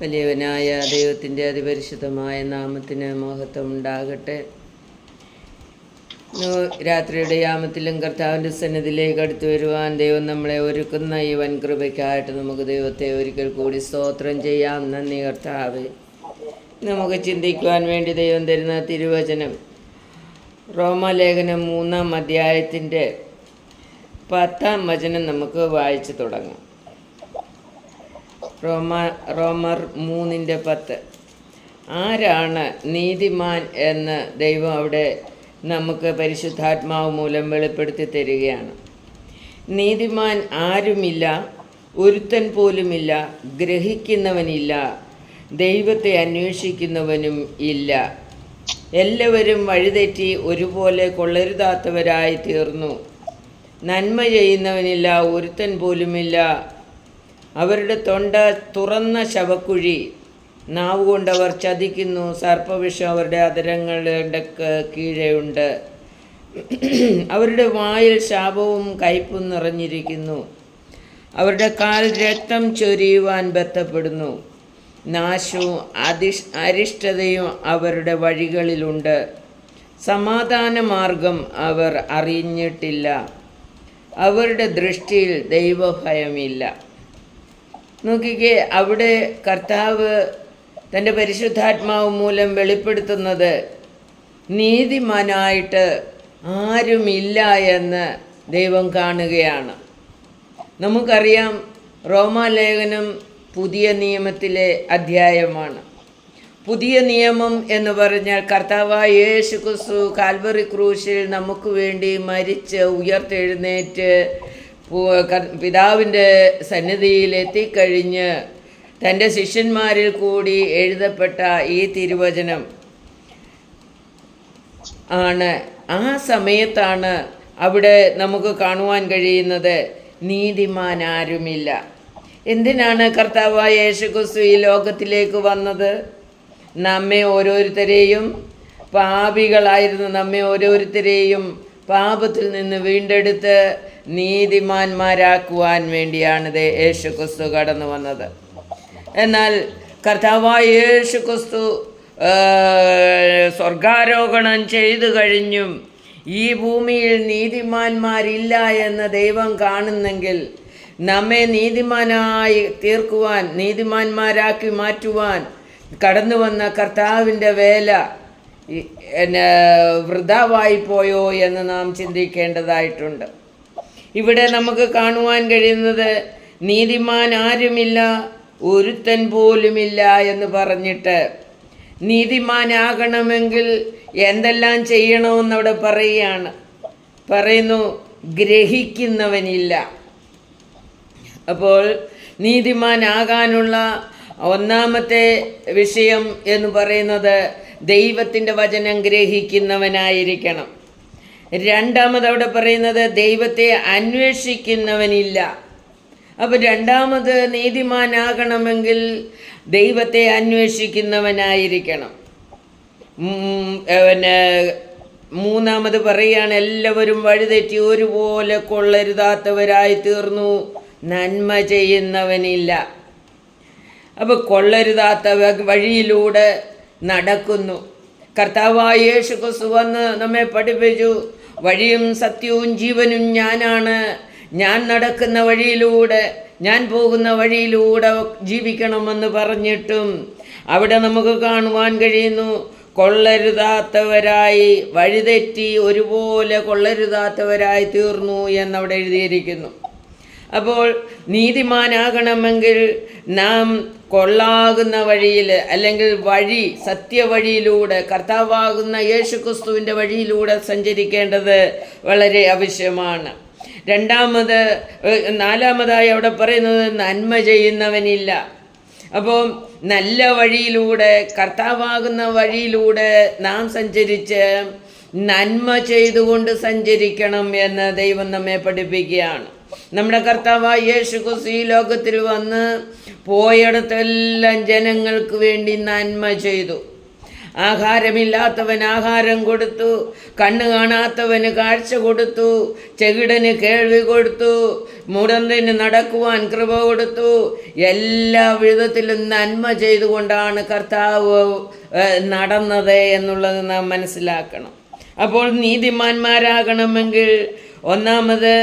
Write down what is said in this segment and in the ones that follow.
വലിയവനായ ദൈവത്തിന്റെ അതിപരിശുദ്ധമായ നാമത്തിന് മഹത്വം ഉണ്ടാകട്ടെ രാത്രിയുടെ യാമത്തിലും കർത്താവിന്റെ സന്നിധിയിലേക്ക് അടുത്തു വരുവാൻ ദൈവം നമ്മളെ ഒരുക്കുന്ന ഈ വൻകൃപയ്ക്കായിട്ട് നമുക്ക് ദൈവത്തെ ഒരിക്കൽ കൂടി സ്തോത്രം ചെയ്യാം. നന്ദി കർത്താവ്. നമുക്ക് ചിന്തിക്കുവാൻ വേണ്ടി ദൈവം തരുന്ന തിരുവചനം റോമലേഖനം മൂന്നാം അധ്യായത്തിന്റെ പത്താം വചനം നമുക്ക് വായിച്ചു തുടങ്ങാം. റോമ റോമർ മൂന്നിന്റെ പത്ത്. ആരാണ് നീതിമാൻ എന്ന് ദൈവം അവിടെ നമുക്ക് പരിശുദ്ധാത്മാവ് മൂലം വെളിപ്പെടുത്തി തരികയാണ്. നീതിമാൻ ആരുമില്ല ഒരുത്തൻ പോലുമില്ല ഗ്രഹിക്കുന്നവനില്ല ദൈവത്തെ അന്വേഷിക്കുന്നവനും ഇല്ല. എല്ലാവരും വഴിതെറ്റി ഒരുപോലെ കൊള്ളരുതാത്തവരായി തീർന്നു. നന്മ ചെയ്യുന്നവനില്ല ഒരുത്തൻ പോലുമില്ല അവരുടെ തൊണ്ട തുറന്ന ശവക്കുഴി. നാവ് കൊണ്ടവർ ചതിക്കുന്നു. സർപ്പവിഷം അവരുടെ അതരങ്ങളുടെ കീഴെയുണ്ട്. അവരുടെ വായിൽ ശാപവും കയ്പും നിറഞ്ഞിരിക്കുന്നു. അവരുടെ കാൽ രക്തം ചൊരിയുവാൻ ബന്ധപ്പെടുന്നു. നാശവും അതിഷ് അരിഷ്ടതയും അവരുടെ വഴികളിലുണ്ട്. സമാധാന മാർഗം അവർ അറിഞ്ഞിട്ടില്ല. അവരുടെ ദൃഷ്ടിയിൽ ദൈവഭയമില്ല. നോക്കിക്കേ അവിടെ കർത്താവ് തന്റെ പരിശുദ്ധാത്മാവ് മൂലം വെളിപ്പെടുത്തുന്നത് നീതിമാനായിട്ട് ആരുമില്ല എന്ന് ദൈവം കാണുകയാണ്. നമുക്കറിയാം റോമാലേഖനം പുതിയ നിയമത്തിലെ അധ്യായമാണ്. പുതിയ നിയമം എന്ന് പറഞ്ഞാൽ കർത്താവായ യേശു ക്രിസ്തു കാൽവറി ക്രൂശിൽ നമുക്ക് വേണ്ടി മരിച്ച് ഉയർത്തെഴുന്നേറ്റ് പിതാവിന്റെ സന്നിധിയിൽ എത്തിക്കഴിഞ്ഞ് തന്റെ ശിഷ്യന്മാരിൽ കൂടി എഴുതപ്പെട്ട ഈ തിരുവചനം ആണ്. ആ സമയത്താണ് അവിടെ നമുക്ക് കാണുവാൻ കഴിയുന്നത് നീതിമാൻ ആരുമില്ല എന്തിനാണ് കർത്താവായ യേശുക്രിസ്തു ഈ ലോകത്തിലേക്ക് വന്നത്? നമ്മെ ഓരോരുത്തരെയും പാപികളായിരുന്ന. നമ്മെ ഓരോരുത്തരെയും പാപത്തിൽ നിന്ന് വീണ്ടെടുത്ത് നീതിമാന്മാരാക്കുവാൻ വേണ്ടിയാണ് യേശു ക്രിസ്തു കടന്നു വന്നത്. എന്നാൽ കർത്താവായ യേശു ക്രിസ്തു സ്വർഗാരോഹണം ചെയ്തു കഴിഞ്ഞും ഈ ഭൂമിയിൽ നീതിമാന്മാരില്ല എന്ന് ദൈവം കാണുന്നെങ്കിൽ നമ്മെ നീതിമാനായി തീർക്കുവാൻ നീതിമാന്മാരാക്കി മാറ്റുവാൻ കടന്നു വന്ന കർത്താവിന്റെ വേല വൃതാവായി പോയോ എന്ന് നാം ചിന്തിക്കേണ്ടതായിട്ടുണ്ട്. ഇവിടെ നമുക്ക് കാണുവാൻ കഴിയുന്നത് നീതിമാൻ ആരുമില്ല ഒരുത്തൻ പോലുമില്ല എന്ന് പറഞ്ഞിട്ട് നീതിമാനാകണമെങ്കിൽ എന്തെല്ലാം ചെയ്യണമെന്ന് അവിടെ പറയുകയാണ്. പറയുന്നു ഗ്രഹിക്കുന്നവനില്ല. അപ്പോൾ നീതിമാനാകാനുള്ള ഒന്നാമത്തെ വിഷയം എന്ന് പറയുന്നത് ദൈവത്തിന്റെ വചനം ഗ്രഹിക്കുന്നവനായിരിക്കണം. രണ്ടാമത് അവിടെ പറയുന്നത് ദൈവത്തെ അന്വേഷിക്കുന്നവനില്ല. അപ്പോൾ രണ്ടാമത് നീതിമാനാകണമെങ്കിൽ ദൈവത്തെ അന്വേഷിക്കുന്നവനായിരിക്കണം. പിന്നെ മൂന്നാമത് പറയുകയാണ് എല്ലാവരും വഴിതെറ്റി ഒരുപോലെ കൊള്ളരുതാത്തവരായി തീർന്നു. നന്മ ചെയ്യുന്നവനില്ല. അപ്പോൾ കൊള്ളരുതാത്ത വഴിയിലൂടെ നടക്കുന്നു. കർത്താവായ യേശു വന്ന് നമ്മെ പഠിപ്പിച്ചു. വഴിയും സത്യവും ജീവനും ഞാനാണ്. ഞാൻ നടക്കുന്ന വഴിയിലൂടെ ഞാൻ പോകുന്ന വഴിയിലൂടെ ജീവിക്കണമെന്ന് പറഞ്ഞിട്ടും അവിടെ നമുക്ക് കാണുവാൻ കഴിയുന്നു. കൊള്ളരുതാത്തവരായി വഴിതെറ്റി ഒരുപോലെ കൊള്ളരുതാത്തവരായി തീർന്നു എന്നവിടെ എഴുതിയിരിക്കുന്നു. അപ്പോൾ നീതിമാനാകണമെങ്കിൽ നാം കൊള്ളാകുന്ന വഴിയിൽ അല്ലെങ്കിൽ വഴി സത്യവഴിയിലൂടെ കർത്താവാകുന്ന യേശുക്രിസ്തുവിന്റെ വഴിയിലൂടെ സഞ്ചരിക്കേണ്ടത് വളരെ ആവശ്യമാണ്. രണ്ടാമത് നാലാമതായി അവിടെ പറയുന്നത് നന്മ ചെയ്യുന്നവനില്ല. അപ്പോൾ നല്ല വഴിയിലൂടെ കർത്താവാകുന്ന വഴിയിലൂടെ നാം സഞ്ചരിച്ച് നന്മ ചെയ്തുകൊണ്ട് സഞ്ചരിക്കണം എന്ന് ദൈവം നമ്മെ പഠിപ്പിക്കുകയാണ്. നമ്മുടെ കർത്താവായ യേശു ഈ ലോകത്തിൽ വന്ന് പോയിടത്തെല്ലാം ജനങ്ങൾക്ക് വേണ്ടി നന്മ ചെയ്തു. ആഹാരമില്ലാത്തവൻ ആഹാരം കൊടുത്തു കണ്ണ് കാണാത്തവന് കാഴ്ച കൊടുത്തു ചെകിടന് കേൾവി കൊടുത്തു മുടന്തിന് നടക്കുവാൻ കൃപ കൊടുത്തു എല്ലാ വിധത്തിലും നന്മ ചെയ്തുകൊണ്ടാണ് കർത്താവ് നടന്നത് എന്നുള്ളത് നാം മനസ്സിലാക്കണം. അപ്പോൾ നീതിമാന്മാരാകണമെങ്കിൽ ഒന്നാമത്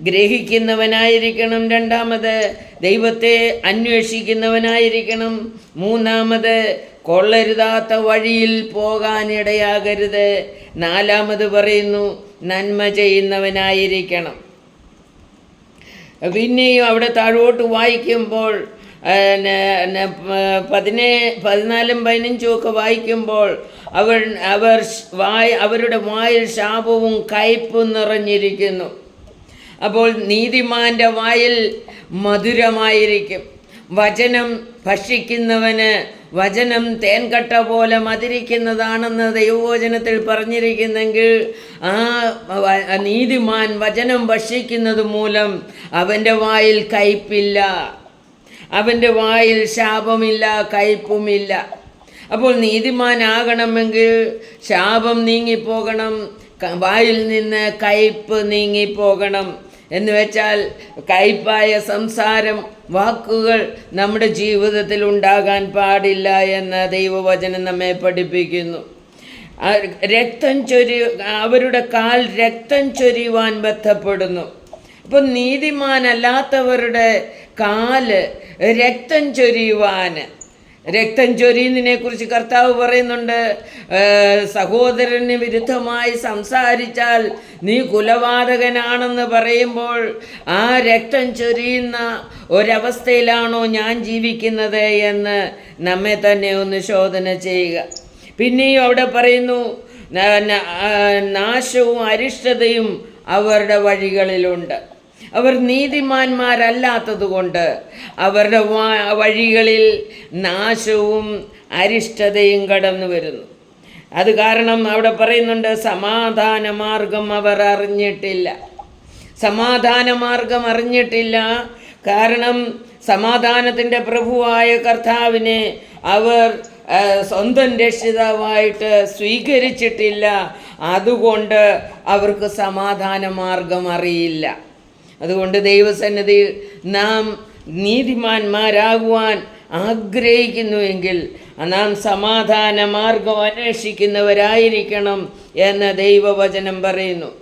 ഗ്രഹിക്കുന്നവനായിരിക്കണം രണ്ടാമത്. ദൈവത്തെ അന്വേഷിക്കുന്നവനായിരിക്കണം. മൂന്നാമത് കൊള്ളരുതാത്ത വഴിയിൽ പോകാനിടയാകരുത്. നാലാമത് പറയുന്നു നന്മ ചെയ്യുന്നവനായിരിക്കണം. പിന്നെയും അവിടെ താഴോട്ട് വായിക്കുമ്പോൾ പതിനേ പതിനാലും പതിനഞ്ചും ഒക്കെ വായിക്കുമ്പോൾ അവർ അവർ വായ് അവരുടെ വായിൽ ശാപവും കയ്പും നിറഞ്ഞിരിക്കുന്നു. അപ്പോൾ നീതിമാന്റെ വായിൽ മധുരമായിരിക്കും. വചനം ഭക്ഷിക്കുന്നവന് വചനം തേൻകട്ട പോലെ മധുരിക്കുന്നതാണെന്ന് ദൈവവചനത്തിൽ പറഞ്ഞിരിക്കുന്നെങ്കിൽ ആ നീതിമാൻ വചനം ഭക്ഷിക്കുന്നത് മൂലം അവന്റെ വായിൽ കയ്പില്ല. അവന്റെ വായിൽ ശാപമില്ല കയ്പുമില്ല. അപ്പോൾ നീതിമാനാകണമെങ്കിൽ ശാപം നീങ്ങിപ്പോകണം വായിൽ നിന്ന് കയ്പ് നീങ്ങിപ്പോകണം. എന്ന് വെച്ചാൽ കയ്പായ സംസാരം വാക്കുകൾ നമ്മുടെ ജീവിതത്തിൽ ഉണ്ടാകാൻ പാടില്ല എന്ന് ദൈവവചനം നമ്മെ പഠിപ്പിക്കുന്നു. രക്തം ചൊരി അവരുടെ കാൽ രക്തം ചൊരിയുവാൻ ബന്ധപ്പെടുന്നു. ഇപ്പം നീതിമാനല്ലാത്തവരുടെ കാൽ രക്തം ചൊരിയുവാൻ രക്തം ചൊരിയുന്നതിനെ കുറിച്ച് കർത്താവ് പറയുന്നുണ്ട് സഹോദരന് വിരുദ്ധമായി സംസാരിച്ചാൽ നീ കുലപാതകനാണെന്ന് പറയുമ്പോൾ ആ രക്തം ചൊരിയുന്ന ഒരവസ്ഥയിലാണോ ഞാൻ ജീവിക്കുന്നത് എന്ന് നമ്മെ തന്നെ ഒന്ന് ശോധന ചെയ്യുക. പിന്നെയും അവിടെ പറയുന്നു നാശവും അരിഷ്ടതയും അവരുടെ വഴികളിലുണ്ട്. അവർ നീതിമാന്മാരല്ലാത്തതുകൊണ്ട് അവരുടെ വഴികളിൽ നാശവും അരിഷ്ടതയും കടന്നു വരുന്നു. അത് കാരണം അവിടെ പറയുന്നുണ്ട് സമാധാന മാർഗം അവർ അറിഞ്ഞിട്ടില്ല. സമാധാന മാർഗം അറിഞ്ഞിട്ടില്ല കാരണം സമാധാനത്തിന്റെ പ്രഭുവായ കർത്താവിനെ അവർ സ്വന്തം രക്ഷിതാവായിട്ട് സ്വീകരിച്ചിട്ടില്ല. അതുകൊണ്ട് അവർക്ക് സമാധാന മാർഗം അറിയില്ല. അതുകൊണ്ട് ദൈവസന്നിധിയിൽ നാം നീതിമാന്മാരാകുവാൻ ആഗ്രഹിക്കുന്നുവെങ്കിൽ നാം സമാധാന മാർഗം അന്വേഷിക്കുന്നവരായിരിക്കണം എന്ന് ദൈവവചനം പറയുന്നു.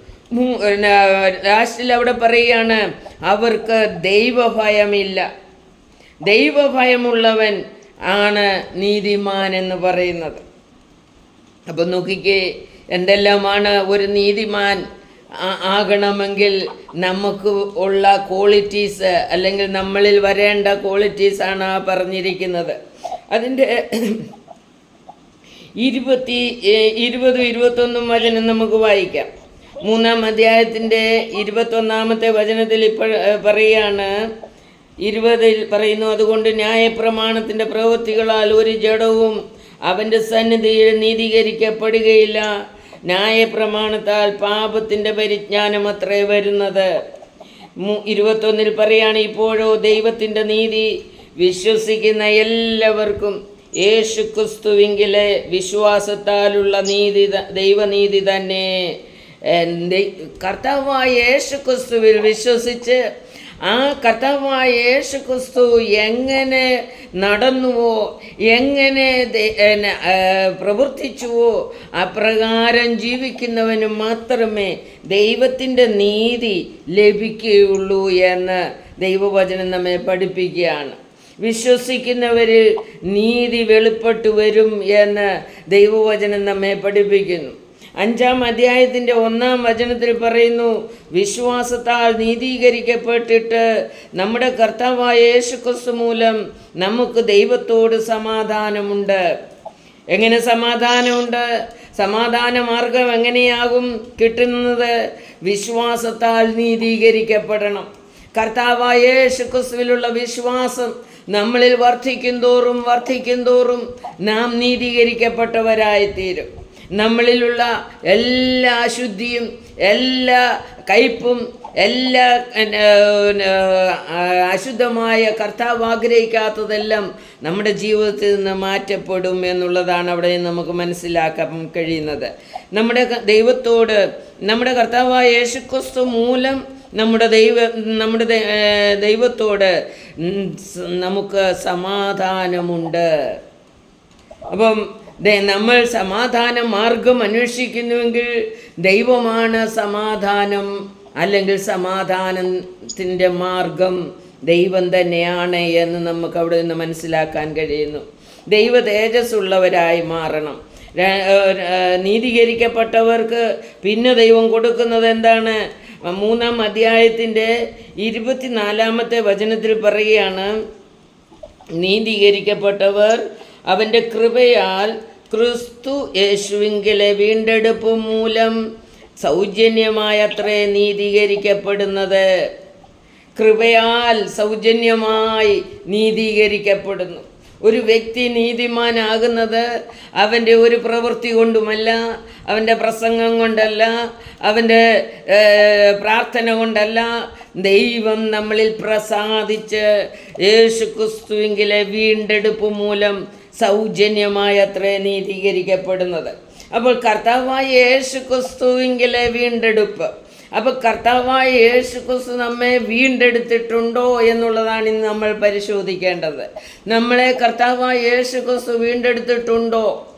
ലാസ്റ്റിൽ അവിടെ പറയുകയാണ് അവർക്ക് ദൈവഭയമില്ല. ദൈവഭയമുള്ളവൻ ആണ് നീതിമാൻ എന്ന് പറയുന്നത്. അപ്പം നോക്കിക്കേ എന്തെല്ലാമാണ് ഒരു നീതിമാൻ? ആകണമെങ്കിൽ നമുക്ക് ഉള്ള ക്വാളിറ്റീസ് അല്ലെങ്കിൽ നമ്മളിൽ വരേണ്ട ക്വാളിറ്റീസാണ് ആ പറഞ്ഞിരിക്കുന്നത്. അതിന്റെ ഇരുപത്തി ഇരുപതും ഇരുപത്തൊന്നും വചനം നമുക്ക് വായിക്കാം. മൂന്നാം അധ്യായത്തിന്റെ ഇരുപത്തൊന്നാമത്തെ വചനത്തിൽ ഇപ്പോൾ പറയുകയാണ് ഇരുപതിൽ പറയുന്നു അതുകൊണ്ട് ന്യായപ്രമാണത്തിന്റെ പ്രവൃത്തികളാൽ ഒരു ജഡവും അവന്റെ സന്നിധിയിൽ നീതീകരിക്കപ്പെടുകയില്ല. ന്യായപ്രമാണത്താൽ പാപത്തിന്റെ പരിജ്ഞാനം അത്രേ വരുന്നത്. ഇരുപത്തൊന്നിൽ പറയാണ് ഇപ്പോഴോ ദൈവത്തിന്റെ നീതി വിശ്വസിക്കുന്ന എല്ലാവർക്കും യേശു ക്രിസ്തുവിങ്കിലെ വിശ്വാസത്താലുള്ള നീതി ദൈവനീതി തന്നെ. കർത്താവായ യേശു ക്രിസ്തുവിൽ വിശ്വസിച്ച് ആ കർത്താവായ യേശു ക്രിസ്തു എങ്ങനെ നടന്നുവോ എങ്ങനെ പ്രവർത്തിച്ചുവോ അപ്രകാരം ജീവിക്കുന്നവന് മാത്രമേ ദൈവത്തിന്റെ നീതി ലഭിക്കുകയുള്ളൂ എന്ന് ദൈവവചനം നമ്മെ പഠിപ്പിക്കുകയാണ്. വിശ്വസിക്കുന്നവരിൽ നീതി വെളിപ്പെട്ടു വരും എന്ന് ദൈവവചനം നമ്മെ പഠിപ്പിക്കുന്നു. അഞ്ചാം അധ്യായത്തിന്റെ ഒന്നാം വചനത്തിൽ പറയുന്നു വിശ്വാസത്താൽ നീതീകരിക്കപ്പെട്ടിട്ട് നമ്മുടെ കർത്താവായ യേശുക്രിസ്തു മൂലം നമുക്ക് ദൈവത്തോട് സമാധാനമുണ്ട്. എങ്ങനെ സമാധാനമുണ്ട്? സമാധാന മാർഗം എങ്ങനെയാകും കിട്ടുന്നത്? വിശ്വാസത്താൽ നീതീകരിക്കപ്പെടണം. കർത്താവായ യേശുക്രിസ്തുവിലുള്ള വിശ്വാസം നമ്മളിൽ വർദ്ധിക്കും തോറും വർദ്ധിക്കും തോറും നാം നീതീകരിക്കപ്പെട്ടവരായിത്തീരും. നമ്മളിലുള്ള എല്ലാ അശുദ്ധിയും എല്ലാ കയ്പും എല്ലാ അശുദ്ധമായ കർത്താവ് ആഗ്രഹിക്കാത്തതെല്ലാം നമ്മുടെ ജീവിതത്തിൽ നിന്ന് മാറ്റപ്പെടും എന്നുള്ളതാണ് അവിടെ നമുക്ക് മനസ്സിലാക്കാൻ കഴിയുന്നത്. നമ്മുടെ ദൈവത്തോട് നമ്മുടെ കർത്താവായ യേശുക്രിസ്തു മൂലം നമ്മുടെ ദൈവ നമ്മുടെ ദൈവത്തോട് നമുക്ക് സമാധാനമുണ്ട്. അപ്പം നമ്മൾ സമാധാന മാർഗം അന്വേഷിക്കുന്നുവെങ്കിൽ ദൈവമാണ് സമാധാനം അല്ലെങ്കിൽ സമാധാനത്തിന്റെ മാർഗം ദൈവം തന്നെയാണ് എന്ന് നമുക്ക് അവിടെ നിന്ന് മനസ്സിലാക്കാൻ കഴിയുന്നു. ദൈവ തേജസ്സുള്ളവരായി മാറണം. നീതീകരിക്കപ്പെട്ടവർക്ക് പിന്നെ ദൈവം കൊടുക്കുന്നത് എന്താണ്? മൂന്നാം അധ്യായത്തിന്റെ ഇരുപത്തിനാലാമത്തെ വചനത്തിൽ പറയുകയാണ് നീതീകരിക്കപ്പെട്ടവർ അവന്റെ കൃപയാൽ ക്രിസ്തു യേശുവിങ്കിലെ വീണ്ടെടുപ്പ് മൂലം സൗജന്യമായത്രേ നീതീകരിക്കപ്പെടുന്നത്. കൃപയാൽ സൗജന്യമായി നീതീകരിക്കപ്പെടുന്നു. ഒരു വ്യക്തി നീതിമാനാകുന്നത് അവന്റെ ഒരു പ്രവൃത്തി കൊണ്ടുമല്ല അവന്റെ പ്രസംഗം കൊണ്ടല്ല അവന്റെ പ്രാർത്ഥന കൊണ്ടല്ല. ദൈവം നമ്മളിൽ പ്രസാദിച്ച് യേശു ക്രിസ്തുവിങ്കിലെ വീണ്ടെടുപ്പ് മൂലം സൗജന്യമായത്രേ നീതീകരിക്കപ്പെടുന്നത്. അപ്പോൾ കർത്താവായ യേശു ക്രിസ്തുവിങ്കിലെ വീണ്ടെടുപ്പ്. അപ്പോൾ കർത്താവായ യേശു ക്രിസ്തു നമ്മെ വീണ്ടെടുത്തിട്ടുണ്ടോ എന്നുള്ളതാണ് ഇന്ന് നമ്മൾ പരിശോധിക്കേണ്ടത്. നമ്മളെ കർത്താവായ യേശു ക്രിസ്തു വീണ്ടെടുത്തിട്ടുണ്ടോ?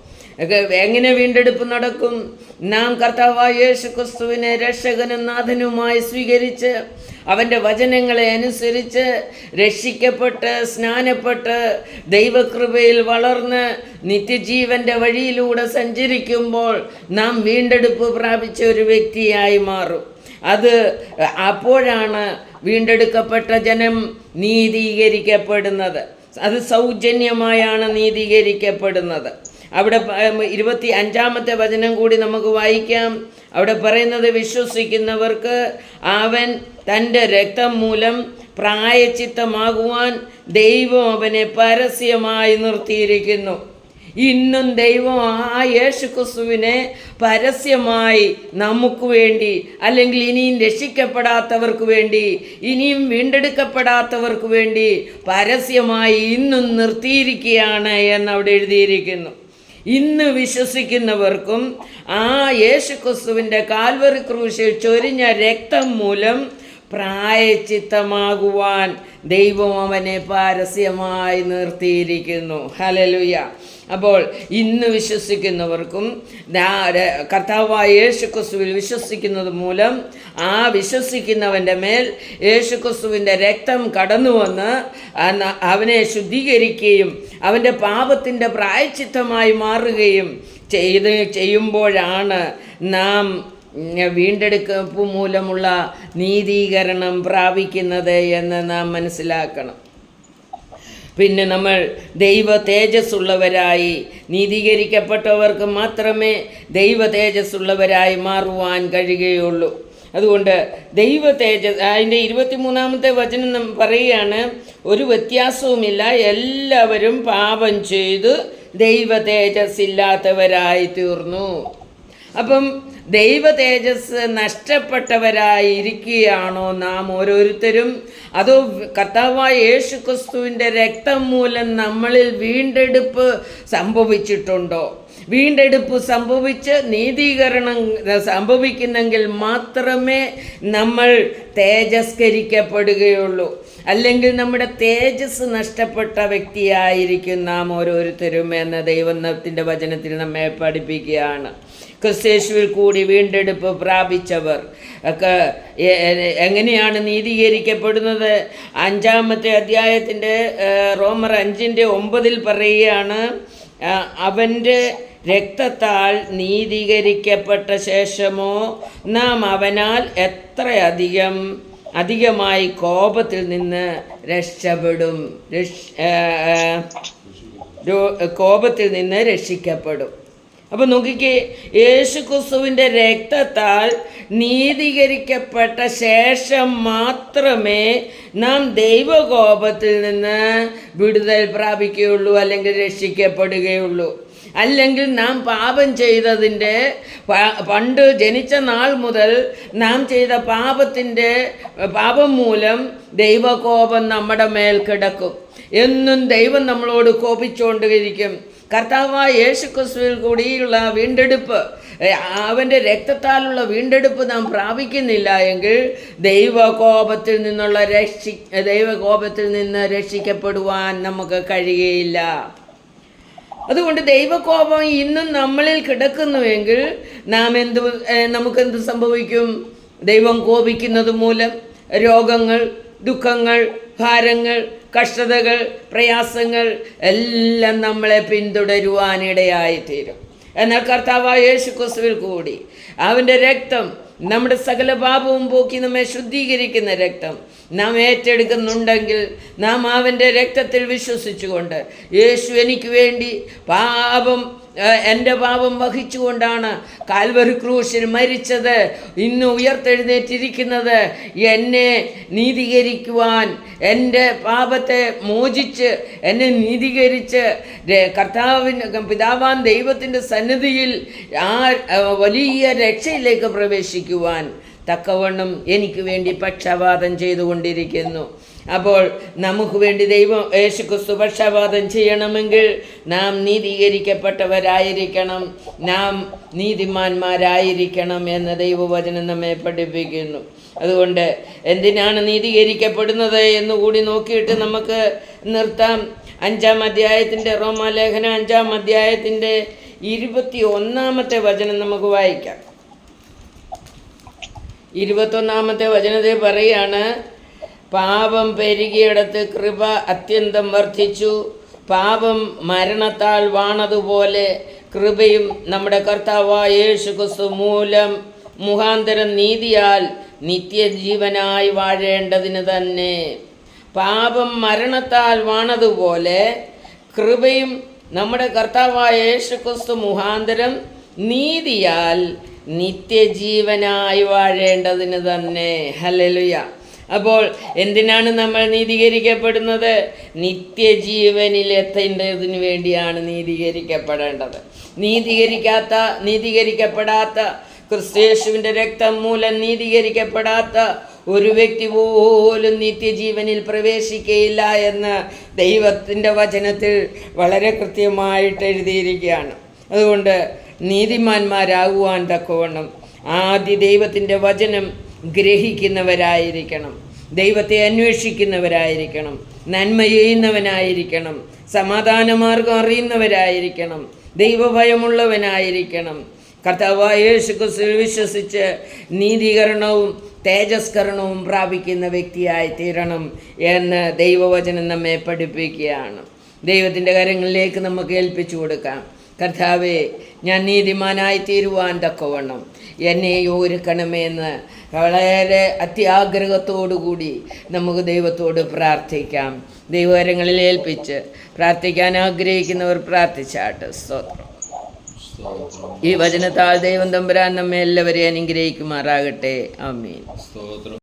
എങ്ങനെ വീണ്ടെടുപ്പ് നടക്കും? നാം കർത്താവായ യേശു ക്രിസ്തുവിനെ രക്ഷകനും നാഥനുമായി സ്വീകരിച്ച് അവന്റെ വചനങ്ങളെ അനുസരിച്ച് രക്ഷിക്കപ്പെട്ട് സ്നാനപ്പെട്ട് ദൈവകൃപയിൽ വളർന്ന് നിത്യജീവന്റെ വഴിയിലൂടെ സഞ്ചരിക്കുമ്പോൾ നാം വീണ്ടെടുപ്പ് പ്രാപിച്ച ഒരു വ്യക്തിയായി മാറും. അത് അപ്പോഴാണ് വീണ്ടെടുക്കപ്പെട്ട ജനം നീതീകരിക്കപ്പെടുന്നത്. അത് സൗജന്യമായാണ് നീതീകരിക്കപ്പെടുന്നത്. അവിടെ ഇരുപത്തി അഞ്ചാമത്തെ വചനം കൂടി നമുക്ക് വായിക്കാം. അവിടെ പറയുന്നത് വിശ്വസിക്കുന്നവർക്ക് അവൻ തന്റെ രക്തം മൂലം പ്രായച്ചിത്തമാകുവാൻ ദൈവം അവനെ പരസ്യമായി നിർത്തിയിരിക്കുന്നു. ഇന്നും ദൈവം ആ യേശുക്രിസ്തുവിനെ പരസ്യമായി നമുക്ക് വേണ്ടി അല്ലെങ്കിൽ ഇനിയും രക്ഷിക്കപ്പെടാത്തവർക്ക് വേണ്ടി ഇനിയും വീണ്ടെടുക്കപ്പെടാത്തവർക്ക് വേണ്ടി പരസ്യമായി ഇന്നും നിർത്തിയിരിക്കുകയാണ് എന്ന് അവിടെ എഴുതിയിരിക്കുന്നു. ഇന്ന് വിശ്വസിക്കുന്നവർക്കും ആ യേശുക്രിസ്തുവിന്റെ കാൽവറി ക്രൂശിൽ ചൊരിഞ്ഞ രക്തം മൂലം പ്രായച്ചിത്തമാകുവാൻ ദൈവം അവനെ പാരസ്യമായി നിർത്തിയിരിക്കുന്നു. ഹലലുയ അപ്പോൾ ഇന്ന് വിശ്വസിക്കുന്നവർക്കും കർത്താവായ യേശുക്രിസ്തുവിൽ വിശ്വസിക്കുന്നത് മൂലം ആ വിശ്വസിക്കുന്നവന്റെ മേൽ യേശു ക്രിസ്തുവിന്റെ രക്തം കടന്നു വന്ന് അവനെ ശുദ്ധീകരിക്കുകയും അവന്റെ പാപത്തിന്റെ പ്രായച്ചിത്തമായി മാറുകയും ചെയ്ത് ചെയ്യുമ്പോഴാണ് നാം വീണ്ടെടുക്കപ്പ് മൂലമുള്ള നീതീകരണം പ്രാപിക്കുന്നത് എന്ന് നാം മനസ്സിലാക്കണം. പിന്നെ നമ്മൾ ദൈവ തേജസ്സുള്ളവരായി നീതീകരിക്കപ്പെട്ടവർക്ക് മാത്രമേ ദൈവ തേജസ്സുള്ളവരായി മാറുവാൻ കഴിയുകയുള്ളൂ. അതുകൊണ്ട് ദൈവ തേജസ് അതിന്റെ ഇരുപത്തിമൂന്നാമത്തെ വചനം പറയുകയാണ് ഒരു വ്യത്യാസവുമില്ല എല്ലാവരും പാപം ചെയ്ത് ദൈവ തേജസ് ഇല്ലാത്തവരായി തീർന്നു. അപ്പം ദൈവ തേജസ് നഷ്ടപ്പെട്ടവരായിരിക്കുകയാണോ നാം ഓരോരുത്തരും? അതോ കർത്താവായ യേശു ക്രിസ്തുവിന്റെ രക്തം മൂലം നമ്മളിൽ വീണ്ടെടുപ്പ് സംഭവിച്ചിട്ടുണ്ടോ? വീണ്ടെടുപ്പ് സംഭവിച്ച് നീതീകരണം സംഭവിക്കുന്നെങ്കിൽ മാത്രമേ നമ്മൾ തേജസ്കരിക്കപ്പെടുകയുള്ളൂ. അല്ലെങ്കിൽ നമ്മുടെ തേജസ് നഷ്ടപ്പെട്ട വ്യക്തിയായിരിക്കും നാം ഓരോരുത്തരും എന്ന ദൈവത്തിന്റെ വചനത്തിൽ നമ്മെ പഠിപ്പിക്കുകയാണ്. ക്രിസ്തേശുവിൽ കൂടി വീണ്ടെടുപ്പ് പ്രാപിച്ചവർ. ഒക്കെ എങ്ങനെയാണ് നീതീകരിക്കപ്പെടുന്നത്? അഞ്ചാമത്തെ അധ്യായത്തിന്റെ റോമർ അഞ്ചിന്റെ ഒമ്പതിൽ പറയുകയാണ് അവന്റെ രക്തത്താൽ നീതീകരിക്കപ്പെട്ട ശേഷമോ? നാം അവനാൽ എത്രയധികം അധികമായി കോപത്തിൽ നിന്ന് രക്ഷപ്പെടും? രക്ഷ കോപത്തിൽ നിന്ന് രക്ഷിക്കപ്പെടും. അപ്പോൾ നോക്കിക്കേ യേശു ക്രിസ്തുവിന്റെ രക്തത്താൽ നീതീകരിക്കപ്പെട്ട ശേഷം മാത്രമേ നാം ദൈവകോപത്തിൽ നിന്ന് വിടുതൽ പ്രാപിക്കുകയുള്ളൂ അല്ലെങ്കിൽ രക്ഷിക്കപ്പെടുകയുള്ളൂ. അല്ലെങ്കിൽ നാം പാപം ചെയ്തതിന്റെ പണ്ട് ജനിച്ച നാൾ മുതൽ നാം ചെയ്ത പാപത്തിന്റെ പാപം മൂലം ദൈവകോപം നമ്മുടെ മേൽ കിടക്കും. എന്നും ദൈവം നമ്മളോട് കോപിച്ചുകൊണ്ടിരിക്കും. കർത്താവായ യേശു ക്രിസ്തുവിൽ കൂടിയുള്ള വീണ്ടെടുപ്പ് അവന്റെ രക്തത്താലുള്ള വീണ്ടെടുപ്പ് നാം പ്രാപിക്കുന്നില്ല എങ്കിൽ ദൈവകോപത്തിൽ നിന്നുള്ള രക്ഷി ദൈവകോപത്തിൽ നിന്ന് രക്ഷിക്കപ്പെടുവാൻ നമുക്ക് കഴിയുകയില്ല. അതുകൊണ്ട് ദൈവകോപം ഇന്നും നമ്മളിൽ കിടക്കുന്നുവെങ്കിൽ നാം എന്ത് നമുക്കെന്ത് സംഭവിക്കും? ദൈവം കോപിക്കുന്നത് മൂലം രോഗങ്ങൾ ദുഃഖങ്ങൾ ഭാരങ്ങൾ കഷ്ടതകൾ പ്രയാസങ്ങൾ എല്ലാം നമ്മളെ പിന്തുടരുവാനിടയായിത്തീരും. എന്നാൽ കർത്താവായ യേശു ക്രിസ്തുവിൽ കൂടി അവന്റെ രക്തം നമ്മുടെ സകല പാപവും പോക്കി നമ്മെ ശുദ്ധീകരിക്കുന്ന രക്തം നാം ഏറ്റെടുക്കുന്നുണ്ടെങ്കിൽ നാം അവന്റെ രക്തത്തിൽ വിശ്വസിച്ചുകൊണ്ട് യേശു എനിക്ക് വേണ്ടി പാപം എന്റെ പാപം വഹിച്ചുകൊണ്ടാണ് കാൽവറി ക്രൂശിൽ മരിച്ചത്. ഇന്ന് ഉയർത്തെഴുന്നേറ്റിരിക്കുന്നത് എന്നെ നീതീകരിക്കുവാൻ എന്റെ പാപത്തെ മോചിച്ച് എന്നെ നീതീകരിച്ച് കർത്താവിന് പിതാവാൻ ദൈവത്തിന്റെ സന്നിധിയിൽ ആ വലിയ രക്ഷയിലേക്ക് പ്രവേശിക്കുവാൻ തക്കവണ്ണം എനിക്ക് വേണ്ടി പക്ഷപാതം ചെയ്തുകൊണ്ടിരിക്കുന്നു. അപ്പോൾ നമുക്ക് വേണ്ടി ദൈവം യേശുക്രിസ്തു പക്ഷപാതം ചെയ്യണമെങ്കിൽ നാം നീതീകരിക്കപ്പെട്ടവരായിരിക്കണം. നാം നീതിമാന്മാരായിരിക്കണം എന്ന ദൈവവചനം നമ്മെ പഠിപ്പിക്കുന്നു. അതുകൊണ്ട് എന്തിനാണ് നീതീകരിക്കപ്പെടുന്നത് എന്ന് കൂടി നോക്കിയിട്ട് നമുക്ക് നിർത്താം. അഞ്ചാം അധ്യായത്തിന്റെ റോമാലേഖനം അഞ്ചാം അധ്യായത്തിന്റെ ഇരുപത്തി ഒന്നാമത്തെ വചനം നമുക്ക് വായിക്കാം. ഇരുപത്തൊന്നാമത്തെ വചനത്തെ പറയാണ് പാപം പെരുകിയിടത്ത് കൃപ അത്യന്തം വർദ്ധിച്ചു. പാപം മരണത്താൽ വാണതുപോലെ കൃപയും നമ്മുടെ കർത്താവായ യേശു ക്രിസ്തു മൂലം മുഖാന്തരം നീതിയാൽ നിത്യജീവനായി വാഴേണ്ടതിന് തന്നെ. പാപം മരണത്താൽ വാണതുപോലെ കൃപയും നമ്മുടെ കർത്താവായ യേശു ക്രിസ്തു മുഖാന്തരം നീതിയാൽ നിത്യജീവനായി വാഴേണ്ടതിന് തന്നെ. ഹല്ലേലൂയ. അപ്പോൾ എന്തിനാണ് നമ്മൾ നീതീകരിക്കപ്പെടുന്നത്? നിത്യജീവനിൽ എത്തേണ്ടതിന് വേണ്ടിയാണ് നീതീകരിക്കപ്പെടേണ്ടത്. നീതീകരിക്കാത്ത നീതീകരിക്കപ്പെടാത്ത ക്രിസ്തയേശുവിന്റെ രക്തം മൂലം നീതീകരിക്കപ്പെടാത്ത ഒരു വ്യക്തി പോലും നിത്യജീവനിൽ പ്രവേശിക്കയില്ല എന്ന് ദൈവത്തിന്റെ വചനത്തിൽ വളരെ കൃത്യമായിട്ട് എഴുതിയിരിക്കുകയാണ്. അതുകൊണ്ട് നീതിമാന്മാരാകുവാൻ തക്കവണ്ണം ആദ്യ ദൈവത്തിന്റെ വചനം ഗ്രഹിക്കുന്നവരായിരിക്കണം. ദൈവത്തെ അന്വേഷിക്കുന്നവരായിരിക്കണം. നന്മ ചെയ്യുന്നവനായിരിക്കണം. സമാധാനമാർഗം അറിയുന്നവരായിരിക്കണം. ദൈവഭയമുള്ളവനായിരിക്കണം. കർത്താവായ യേശുക്രിസ്തുവിൽ വിശ്വസിച്ച് നീതീകരണവും തേജസ്കരണവും പ്രാപിക്കുന്ന വ്യക്തിയായി തീരണം എന്ന് ദൈവവചനം നമ്മെ പഠിപ്പിക്കുകയാണ്. ദൈവത്തിന്റെ കാര്യങ്ങളിലേക്ക് നമുക്ക് ഏൽപ്പിച്ചു കൊടുക്കാം. കർത്താവെ ഞാൻ നീതിമാനായി തീരുവാൻ തക്കവണ്ണം എന്നെ യോരിക്കണമേ എന്ന് വളരെ അത്യാഗ്രഹത്തോടുകൂടി നമുക്ക് ദൈവത്തോട് പ്രാർത്ഥിക്കാം. ദൈവകരങ്ങളിൽ ഏൽപ്പിച്ച് പ്രാർത്ഥിക്കാൻ ആഗ്രഹിക്കുന്നവർ പ്രാർത്ഥിച്ചാട്ട് സ്തോത്രം. ഈ വചനത്താൽ ദൈവം തമ്പുരാൻ നമ്മെ എല്ലാവരെയും അനുഗ്രഹിക്കുമാറാകട്ടെ. അമ്മീൻ സ്തോത്രം.